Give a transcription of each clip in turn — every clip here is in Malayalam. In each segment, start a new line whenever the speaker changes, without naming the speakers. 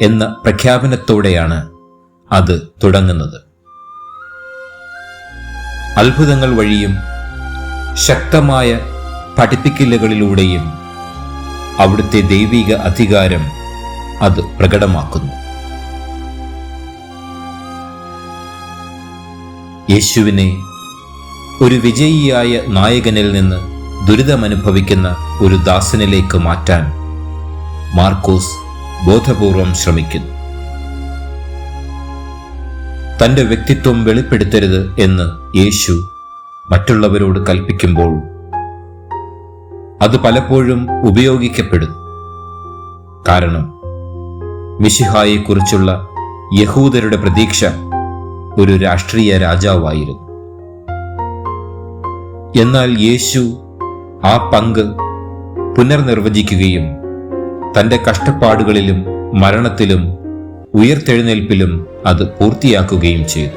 എന്ന പ്രഖ്യാപനത്തോടെയാണ് അത് തുടങ്ങുന്നത്. അത്ഭുതങ്ങൾ വഴിയും ശക്തമായ പഠിപ്പിക്കലുകളിലൂടെയും അവിടുത്തെ ദൈവിക അധികാരം അത് പ്രകടമാക്കുന്നു. യേശുവിനെ ഒരു വിജയിയായ നായകനിൽ നിന്ന് ദുരിതമനുഭവിക്കുന്ന ഒരു ദാസനിലേക്ക് മാറ്റാൻ മാർക്കോസ് ബോധപൂർവം ശ്രമിക്കുന്നു. തന്റെ വ്യക്തിത്വം വെളിപ്പെടുത്തരുത് എന്ന് യേശു മറ്റുള്ളവരോട് കൽപ്പിക്കുമ്പോൾ അത് പലപ്പോഴും ഉപയോഗിക്കപ്പെടുന്നു. കാരണം മിഷിഹായെക്കുറിച്ചുള്ള യഹൂദരുടെ പ്രതീക്ഷ ഒരു രാഷ്ട്രീയ രാജാവായിരുന്നു. എന്നാൽ യേശു ആ പങ്ക് പുനർനിർവചിക്കുകയും തന്റെ കഷ്ടപ്പാടുകളിലും മരണത്തിലും ഉയർത്തെഴുന്നേൽപ്പിലും അത് പൂർത്തിയാക്കുകയും ചെയ്തു.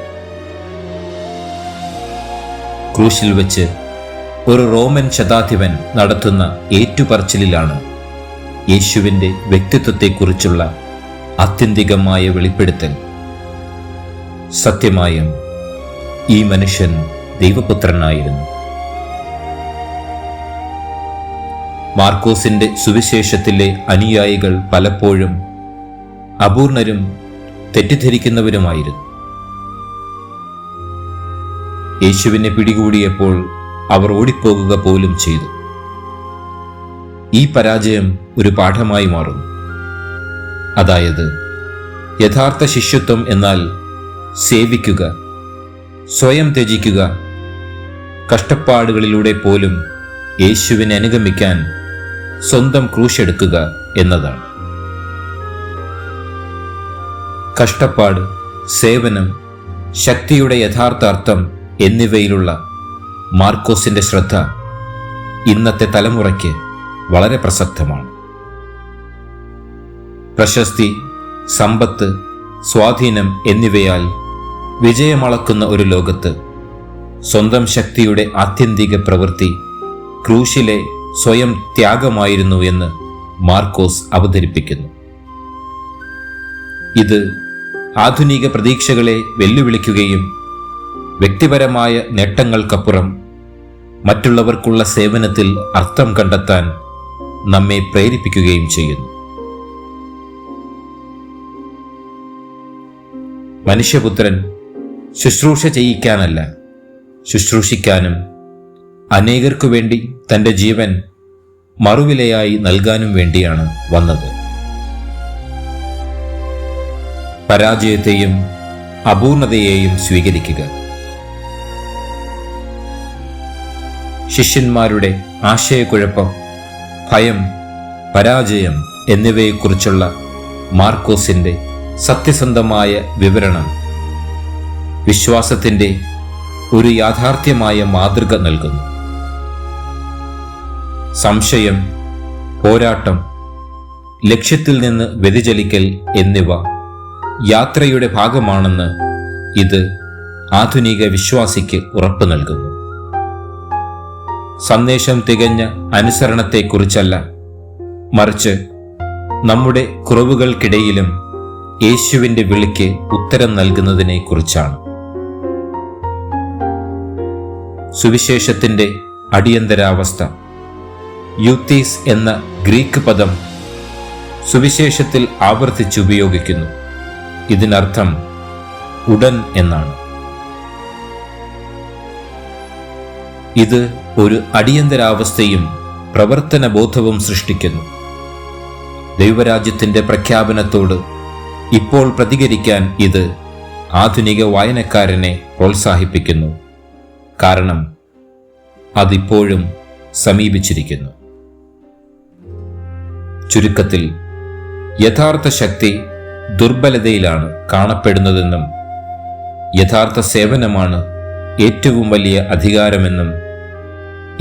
ക്രൂശിൽ വെച്ച് ഒരു റോമൻ ശതാധിപൻ നടത്തുന്ന ഏറ്റുപറച്ചിലാണ് യേശുവിന്റെ വ്യക്തിത്വത്തെക്കുറിച്ചുള്ള ആത്യന്തികമായ വെളിപ്പെടുത്തൽ. സത്യമായും ഈ മനുഷ്യൻ ദൈവപുത്രനായിരുന്നു. മാർക്കോസിന്റെ സുവിശേഷത്തിലെ അനുയായികൾ പലപ്പോഴും അപൂർണരും തെറ്റിദ്ധരിക്കുന്നവരുമായിരുന്നു. യേശുവിനെ പിടികൂടിയപ്പോൾ അവർ ഓടിപ്പോകുക പോലും ചെയ്തു. ഈ പരാജയം ഒരു പാഠമായി മാറുന്നു. അതായത് യഥാർത്ഥ ശിഷ്യത്വം എന്നാൽ സേവിക്കുക സ്വയം ത്യജിക്കുക കഷ്ടപ്പാടുകളിലൂടെ പോലും യേശുവിനെ അനുഗമിക്കാൻ സ്വന്തം ക്രൂശെടുക്കുക എന്നതാണ്. കഷ്ടപ്പാട് സേവനം ശക്തിയുടെ യഥാർത്ഥ അർത്ഥം എന്നിവയിലുള്ള മാർക്കോസിന്റെ ശ്രദ്ധ ഇന്നത്തെ തലമുറയ്ക്ക് വളരെ പ്രസക്തമാണ്. പ്രശസ്തി സമ്പത്ത് സ്വാധീനം എന്നിവയാൽ വിജയമളക്കുന്ന ഒരു ലോകത്ത് സ്വന്തം ശക്തിയുടെ ആത്യന്തിക പ്രവൃത്തി ക്രൂശിലെ സ്വയം ത്യാഗമായിരുന്നു എന്ന് മാർക്കോസ് അവതരിപ്പിക്കുന്നു. ഇത് ആധുനിക പ്രതീക്ഷകളെ വെല്ലുവിളിക്കുകയും വ്യക്തിപരമായ നേട്ടങ്ങൾക്കപ്പുറം മറ്റുള്ളവർക്കുള്ള സേവനത്തിൽ അർത്ഥം കണ്ടെത്താൻ നമ്മെ പ്രേരിപ്പിക്കുകയും ചെയ്യുന്നു. മനുഷ്യപുത്രൻ ശുശ്രൂഷ ചെയ്യിക്കാനല്ല ശുശ്രൂഷിക്കാനും അനേകർക്കു വേണ്ടി തന്റെ ജീവൻ മറുവിലയായി നൽകാനും വേണ്ടിയാണ് വന്നത്. പരാജയത്തെയും അപൂർണതയെയും സ്വീകരിക്കുക. ശിഷ്യന്മാരുടെ ആശയക്കുഴപ്പം ഭയം പരാജയം എന്നിവയെക്കുറിച്ചുള്ള മാർക്കോസിന്റെ സത്യസന്ധമായ വിവരണം വിശ്വാസത്തിന്റെ ഒരു യാഥാർത്ഥ്യമായ മാതൃക നൽകുന്നു. സംശയം പോരാട്ടം ലക്ഷ്യത്തിൽ നിന്ന് വ്യതിചലിക്കൽ എന്നിവ യാത്രയുടെ ഭാഗമാണെന്ന് ഇത് ആധുനിക വിശ്വാസിക്ക് ഉറപ്പ് നൽകുന്നു. സന്ദേശം തികഞ്ഞ അനുസരണത്തെക്കുറിച്ചല്ല മറിച്ച് നമ്മുടെ കുറവുകൾക്കിടയിലും യേശുവിന്റെ വിളിക്ക് ഉത്തരം നൽകുന്നതിനെ കുറിച്ചാണ് സുവിശേഷത്തിന്റെ അടിയന്തരാവസ്ഥ. യുത്തീസ് എന്ന ഗ്രീക്ക് പദം സുവിശേഷത്തിൽ ആവർത്തിച്ചുപയോഗിക്കുന്നു ഇതിനർത്ഥം ഉടൻ എന്നാണ്. ഇത് ഒരു അടിയന്തരാവസ്ഥയും പ്രവർത്തന ബോധവും സൃഷ്ടിക്കുന്നു. ദൈവരാജ്യത്തിന്റെ പ്രഖ്യാപനത്തോട് ഇപ്പോൾ പ്രതികരിക്കാൻ ഇത് ആധുനിക വായനക്കാരനെ പ്രോത്സാഹിപ്പിക്കുന്നു. കാരണം അതിപ്പോഴും സമീപിച്ചിരിക്കുന്നു. ചുരുക്കത്തിൽ യഥാർത്ഥ ശക്തി ദുർബലതയിലാണ് കാണപ്പെടുന്നതെന്നും യഥാർത്ഥ സേവനമാണ് ഏറ്റവും വലിയ അധികാരമെന്നും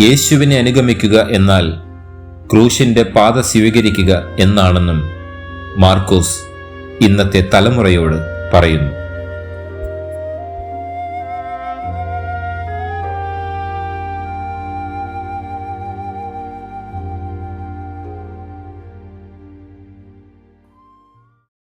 യേശുവിനെ അനുഗമിക്കുക എന്നാൽ ക്രൂശിന്റെ പാത സ്വീകരിക്കുക എന്നാണെന്നും മാർക്കോസ് ഇന്നത്തെ തലമുറയോട് പറയുന്നു.